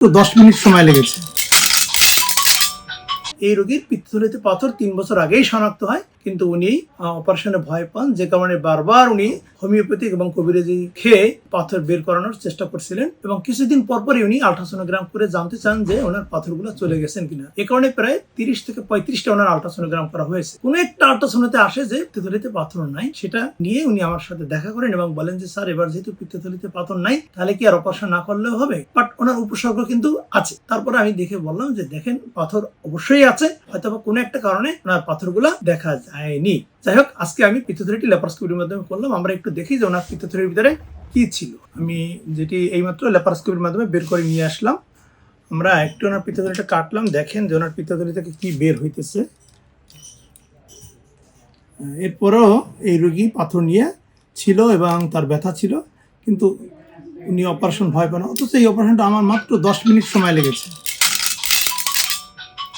তো দশ মিনিট সময় লেগেছে। এই রোগীর পিত্তথলিতে পাথর তিন বছর আগেই শনাক্ত হয়। কিন্তু উনি অপারেশনে ভয় পান, যে কারণে বারবার উনি হোমিওপ্যাথিক এবং কবিরাজি খেয়ে পাথর বের করানোর চেষ্টা করছিলেন এবং কিছুদিন পরপরই উনি আলট্রাসোনোগ্রাম করে জানতে চান যে ওনার পাথরগুলো চলে গেছেন কিনা। এ কারণে প্রায় তিরিশ থেকে পঁয়ত্রিশটা ওনার আলট্রাসোনোগ্রাম করা হয়েছে। কোন একটা আলট্রাসোনোতে আসে যে পিত্তথলিতে পাথর নাই, সেটা নিয়ে উনি আমার সাথে দেখা করেন এবং বলেন যে, স্যার, এবার যেহেতু পিত্তথলিতে পাথর নাই, তাহলে কি আর অপারেশন না করলেও হবে? বাট ওনার উপসর্গ কিন্তু আছে। তারপরে আমি দেখে বললাম যে, দেখেন, পাথর অবশ্যই আছে। হয়তো কোনো একটা কারণে ওনার পাথরগুলা দেখা যায়নি যাই হোক, আজকে আমি পিত্তথলিটি ল্যাপারস্কোপির মাধ্যমে করলাম। আমরা একটু দেখি যে ওনার পিত্তথলির ভিতরে কি ছিল। আমি যেটি এইমাত্র ল্যাপারস্কোপির মাধ্যমে বের করে নিয়ে আসলাম। আমরা একটু ওনার পিত্তথলিটা কাটলাম, দেখেন যে ওনার পিত্তথলি থেকে কি বের হইতেছে। এরপরেও এই রোগী পাথর নিয়ে ছিল এবং তার ব্যথা ছিল, কিন্তু উনি অপারেশন ভয় পান অথচ এই অপারেশনটা আমার মাত্র দশ মিনিট সময় লেগেছে।